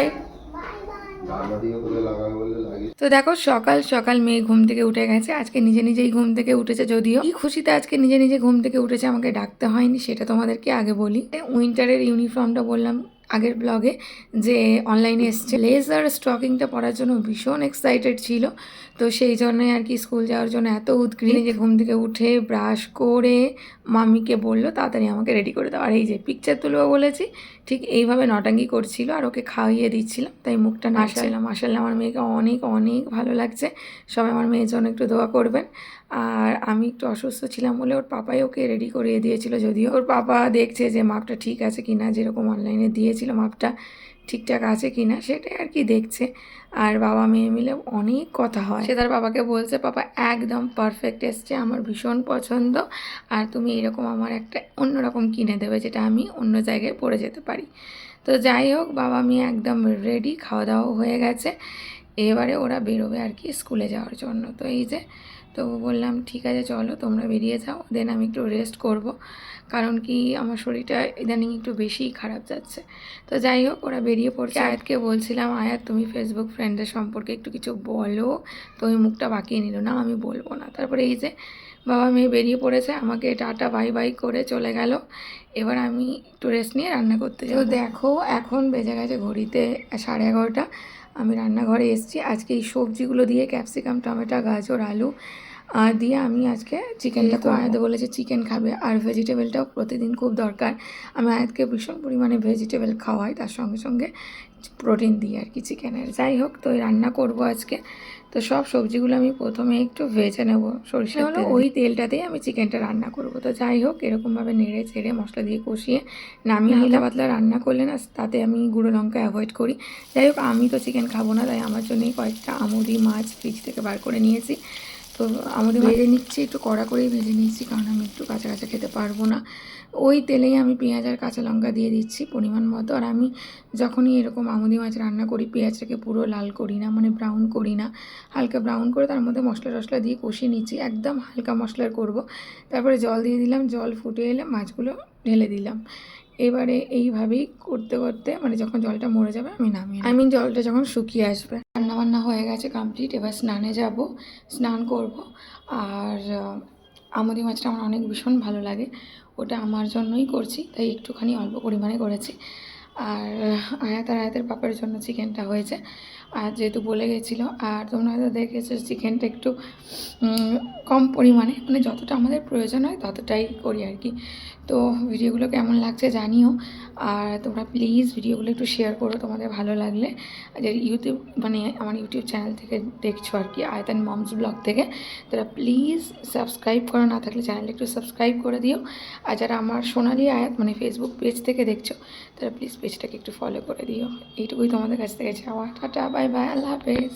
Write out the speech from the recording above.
By তো দেখো সকাল সকাল মেয়ে ঘুম থেকে উঠে গেছে। আজকে নিজে নিজেই ঘুম থেকে উঠেছে যদিও। কি খুশিতে আজকে নিজে নিজে ঘুম থেকে উঠেছে আমাকে ডাকতে হয়নি, সেটা তোমাদেরকে আগে বলি। উইন্টারের ইউনিফর্মটা বললাম আগের ব্লগে যে অনলাইনে এসছে। লেজার স্টকিংটা পড়ার জন্য ভীষণ এক্সাইটেড ছিল। তো সেই জন্যই আর কি স্কুল যাওয়ার জন্য এত উদ্গ্রীব যে ঘুম থেকে উঠে ব্রাশ করে মামিকে বলল তাড়াতাড়ি আমাকে রেডি করে দাও। আর এই যে পিকচার তুলবো বলেছি ঠিক এইভাবে নটাঙ্গি করছিল আর ওকে খাইয়ে দিচ্ছিলাম। তাই মুখটা নাচছিলাম আসলে আমার মেয়েকে অনেক অনেক ভালো লাগছে। সবাই আমার মেয়ের জন্য একটু দোয়া করবেন। আর আমি একটু অসুস্থ ছিলাম বলে ওর পাপাই ওকে রেডি করিয়ে দিয়েছিল। যদিও ওর পাপা দেখছে যে মাপটা ঠিক আছে কি না যেরকম অনলাইনে দিয়েছিল মাপটা ঠিকঠাক আছে কি না সেটাই আর কি দেখছে। আর বাবা মেয়ে মিলে অনেক কথা হয়। সে তার বাবাকে বলছে, পাপা, একদম পারফেক্ট এসছে, আমার ভীষণ পছন্দ। আর তুমি এরকম আমার একটা অন্যরকম কিনে দেবে, যেটা আমি অন্য জায়গায় পরে যেতে পারি। তো যাই হোক, বাবা মেয়ে একদম রেডি খাওয়া দাওয়া হয়ে গেছে। এবারে ওরা বেরোবে আর কি স্কুলে যাওয়ার জন্য। তো এই যে তো বললাম ঠিক আছে চলো তোমরা বেরিয়ে যাও দেন আমি একটু রেস্ট করব। কারণ কি আমার শরীরটা ইদানিং একটু বেশিই খারাপ যাচ্ছে। তো যাই হোক ওরা বেরিয়ে পড়ছে। আয়াতকে বলছিলাম আয়াত তুমি ফেসবুক ফ্রেন্ডের সম্পর্কে একটু কিছু বলো তুমি ওই মুখটা বাকিয়ে নিল না আমি বলব না। তারপরে এই যে বাবা মেয়ে বেরিয়ে পড়েছে, আমাকে টাটা, বাই বাই করে চলে গেল। এবার আমি একটু রেস্ট নিয়ে রান্না করতে যাব। দেখো, এখন বেজে গেছে ঘড়িতে সাড়ে এগারোটা। আমি রান্নাঘরে এসেছি। আজকে এই সবজিগুলো দিয়ে ক্যাপসিকাম টমেটো, গাজর, আলু আর দিয়ে আমি আজকে চিকেনটা তো। আয়াতে বলেছে চিকেন খাবে। আর ভেজিটেবলটাও প্রতিদিন খুব দরকার। আমি আয়াতকে ভীষণ পরিমাণে ভেজিটেবল খাওয়াই তার সঙ্গে সঙ্গে প্রোটিন দিই আর কি চিকেনের। যাই হোক তো রান্না করব আজকে। তো সব সবজিগুলো আমি প্রথমে একটু ভেজে নেব সরিষা হলো ওই তেলটাতেই আমি চিকেনটা রান্না করব। তো যাই হোক এরকমভাবে নেড়ে ছেড়ে মশলা দিয়ে কষিয়ে নামিয়ে নিলে পাতলা রান্না করলে না তাতে আমি গুঁড়ো লঙ্কা অ্যাভয়েড করি। যাই হোক আমি তো চিকেন খাব না তাই আমার জন্যই কয়েকটা আমুদি মাছ ফ্রিজ থেকে বার করে নিয়েছি। তো আমাদের ভেজে নিচ্ছি একটু কড়া করেই ভেজে নিচ্ছি কারণ আমি একটু কাঁচা কাঁচা খেতে পারব না। ওই তেলেই আমি পেঁয়াজ আর কাঁচা লঙ্কা দিয়ে দিচ্ছি পরিমাণ মতো। আর আমি যখনই এরকম আমুদি মাছ রান্না করি পেঁয়াজটাকে পুরো লাল করি না মানে ব্রাউন করি না হালকা ব্রাউন করে তার মধ্যে মশলা টশলা দিয়ে কষিয়ে নিচ্ছি একদম হালকা মশলার করব। তারপরে জল দিয়ে দিলাম জল ফুটে এলে মাছগুলো ঢেলে দিলাম। এবারে এইভাবেই করতে করতে মানে যখন জলটা মরে যাবে, আমি নামি আই মিন জলটা যখন শুকিয়ে আসবে। রান্না বান্না হয়ে গেছে কমপ্লিট এবার স্নানে যাব। স্নান করব। আর আমদি মাছটা আমার অনেক ভীষণ ভালো লাগে। ওটা আমার জন্যই করছি, তাই একটুখানি অল্প পরিমাণে করেছি। আর আয়াত আর আয়াতের পাপের জন্য চিকেনটা হয়েছে। আর যেহেতু বলে গেছিল, আর তোমরা হয়তো দেখেছ চিকেনটা একটু কম পরিমাণে মানে যতটা আমাদের প্রয়োজন হয় ততটাই করি আর কি। তো ভিডিওগুলো কেমন লাগছে জানিও, আর তোমরা প্লিজ ভিডিওগুলো একটু শেয়ার করো, তোমাদের ভালো লাগলে। যে ইউটিউব মানে আমার ইউটিউব চ্যানেল থেকে দেখছ আর কি, আয়তান মমস ব্লগ থেকে, তারা প্লিজ সাবস্ক্রাইব করো, না থাকলে চ্যানেলটা একটু সাবস্ক্রাইব করে দিও। আর যারা আমার সোনালি আয়াত মানে ফেসবুক পেজ থেকে দেখছ, তারা প্লিজ পেজটাকে একটু ফলো করে দিও। এইটুকুই তোমাদের কাছ থেকে চাওয়া। টাটা বাই বাই আল্লাহ হাফেজ